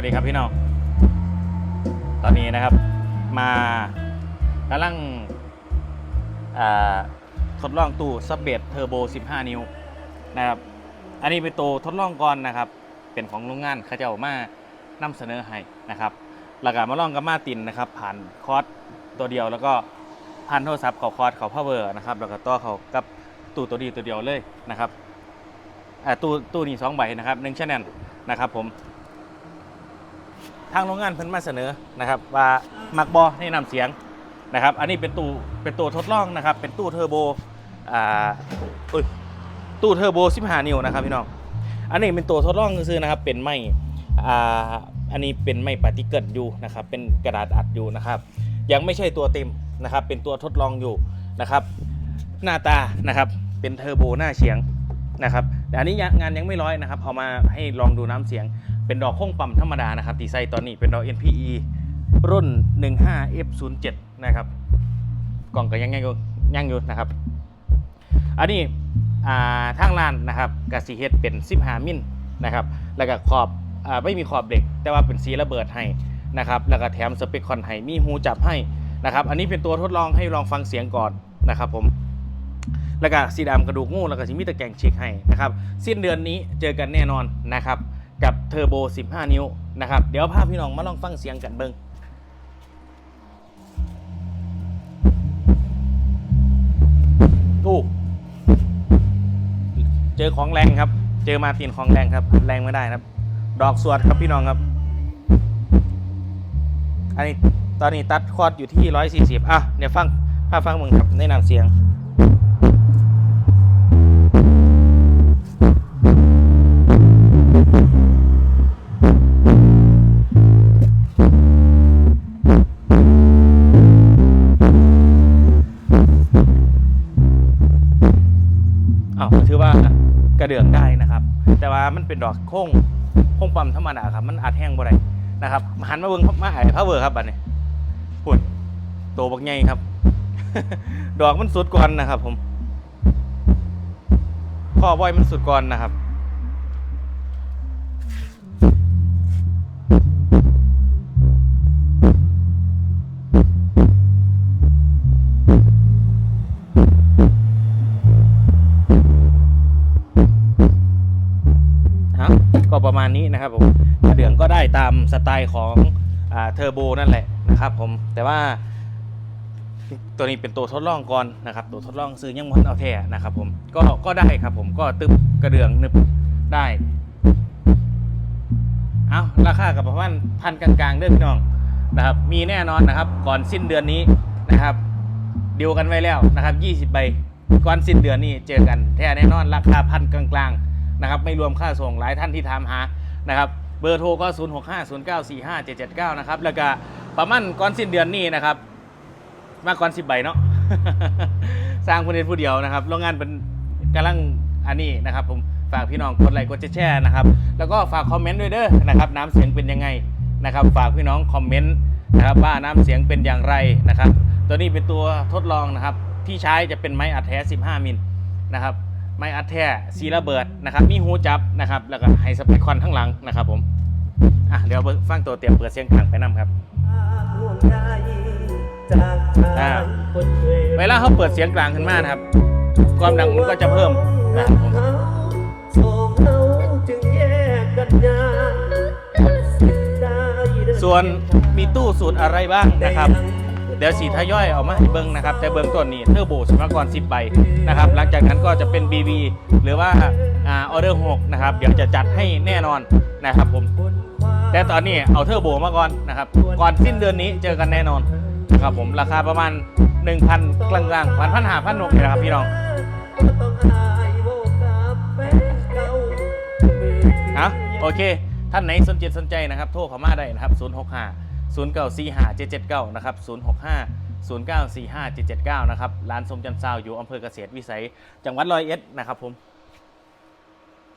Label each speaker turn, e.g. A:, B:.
A: วัสดีครับพี่น้อง ตอนนี้นะครับ มากำลังอ่าทดลองตู้ซับเบดเทอร์โบ 15 นิ้วนะครับ อันนี้เป็นตัวทดลองก่อนนะครับ เป็นของโรงงานเขาเจะเอามานำเสนอให้นะครับแล้วก็มาลองกับมาตินนะครับ ผ่านคอร์สตัวเดียวแล้วก็ผ่านโทรศัพท์เขาคอร์สเขาพาวเวอร์นะครับแล้วก็ต่อเขากับตู้ตัวดีตัวเดียวเลยนะครับตู้ตู้นี้สองใบนะครับหนึ่งชแนลนะครับผม ทางโรงงานเพิ่นมาเสนอนะครับว่ามักบอในนำเสียงนะครับ อันนี้เป็นตู้เป็นตัวทดลองนะครับ เป็นตู้เทอร์โบอ่าอุ้ยตู้เทอร์โบ15นิ้วนะครับพี่น้องอันนี้เป็นตัวทดลองซื้อนะครับเป็นไม้อ่าอันนี้เป็นไม้ปฏิเกิลอยู่นะครับ เป็นกระดาษอัดอยู่นะครับ ยังไม่ใช่ตัวเต็มนะครับ เป็นตัวทดลองอยู่นะครับ หน้าตานะครับเป็นเทอร์โบหน้าเฉียงนะครับแต่อันนี้งานยังไม่ร้อยนะครับ เอามาให้ลองดูน้ำเสียง เป็นดอกโค้งปั๊มธรรมดานะครับตีไซตอนนี้เป็นดอก NPE รุ่น 15F07 นะครับกล่องก็ยังยังอยู่ยังอยู่นะครับ อันนี้ทางร้านนะครับกสิเฮ็ดเป็น 15 มิลนะครับแล้วก็ขอบอไม่มีขอบเหล็ก แต่ว่าเป็นสีระเบิดให้นะครับแล้วก็แถมสเปคคอนให้มีหูจับให้นะครับอันนี้เป็นตัวทดลองให้ลองฟังเสียงก่อนนะครับผมแล้วก็สีดำกระดูกงูแล้วก็สิมีตะแกรงเช็คให้นะครับสิ้นเดือนนี้เจอกันแน่นอนนะครับ กับเทอร์โบ 15 นิ้วนะครับ เดี๋ยวพาพี่น้องมาลองฟังเสียงกันเบิ้งอู้เจอของแรงครับ เจอมาตินของแรงครับ แรงไม่ได้ครับ ดอกสวดครับพี่น้องครับ อันนี้ตอนนี้ตัดคอดอยู่ที่ 140 อะ เดี๋ยวฟังพาฟังมึงครับในะนามเสียง อ้าวถือว่ากระเดื่องได้นะครับ แต่ว่ามันเป็นดอกโค้งโค้งปั๊มธรรมดาครับ มันอาจแห้งบ่ได้นะครับมาหันมาเบิ่งมาไอ้พาวเวอร์ครับบัดนี้พุ่นโตบักใหญ่ครับ ดอกมันสุดก่อนนะครับ ผมข้อบอยมันสุดก่อนนะครับ ก็ประมาณนี้นะครับผมกระเดื่องก็ได้ตามสไตล์ของเทอร์โบนั่นแหละนะครับผมแต่ว่าตัวนี้เป็นตัวทดลองก่อนนะครับ ตัวทดลองซื้อยังมันเอาแท้นะครับผมก็ก็ได้ครับผมก็ตึบกระเดื่องนึบได้ เอาราคากับประมาณพันกลางๆเด้อพี่น้องนะครับ มีแน่นอนนะครับ ก่อนสิ้นเดือนนี้นะครับเดีลกันไว้แล้วนะครับ 20 ใบก่อนสิ้นเดือนนี้เจอกันแท้แน่นอนราคาพันกลางๆ นะครับไม่รวมค่าส่งหลายท่านที่ถามหานะครับเบอร์โทรก็ 0 6 5 0 9 4 5 7 7 9 นะครับแล้วก็ประมาณก่อนสิ้นเดือนนี้นะครับมากก่อน10ใบเนาะสร้างคนเดียวผู้เดียวนะครับโรงงานเป็นกำลังอันนี้นะครับ ผมฝากพี่น้องกดไลค์กดแชร์นะครับ แล้วก็ฝากคอมเมนต์ด้วยเด้อนะครับน้ำเสียงเป็นยังไงนะครับ ฝากพี่น้องคอมเมนต์นะครับว่าน้ำเสียงเป็นอย่างไรนะครับ ตัวนี้เป็นตัวทดลองนะครับ ที่ใช้จะเป็นไม้อัดแท้ 15 มิลนะครับ ไม้อัดแท้สีระเบิดนะครับ มีหูจับนะครับ แล้วก็ไฮสเปคคอนข้างหลังนะครับผม อะเดี๋ยวฟังตัวเตรียมเปิดเสียงกลางไปนํครับอ่าเวลาเขาเปิดเสียงกลางขึ้นมานะครับ ความดังมันก็จะเพิ่มนะครับผมส่วนมีตู้สูตรอะไรบ้างนะครับ เดี๋ยวสีทย่อยเอามาให้เบิ้งนะครับ แต่เบิ้งต้นนี่เทอร์โบสมากร10 ใบนะครับ หลังจากนั้นก็จะเป็น BB หรือว่าอ่าออเดอร์6นะครับ เดี๋ยวจะจัดให้แน่นอนนะครับผม แต่ตอนนี้เอาเทอร์โบมาก่อนนะครับ ก่อนสิ้นเดือนนี้เจอกันแน่นอนนะครับผม ราคาประมาณ 1,000 กลางๆพันพันหาพันหกนะครับพี่น้องเอาโอเค ท่านไหนสนใจสนใจนะครับ โทรเข้ามาได้นะครับ 065 0945 779นะครับ065 0945 779นะครับร้านสมจันทร์ซาวอยู่อำเภอเกษตรวิสัย จังหวัดร้อยเอ็ดนะครับผม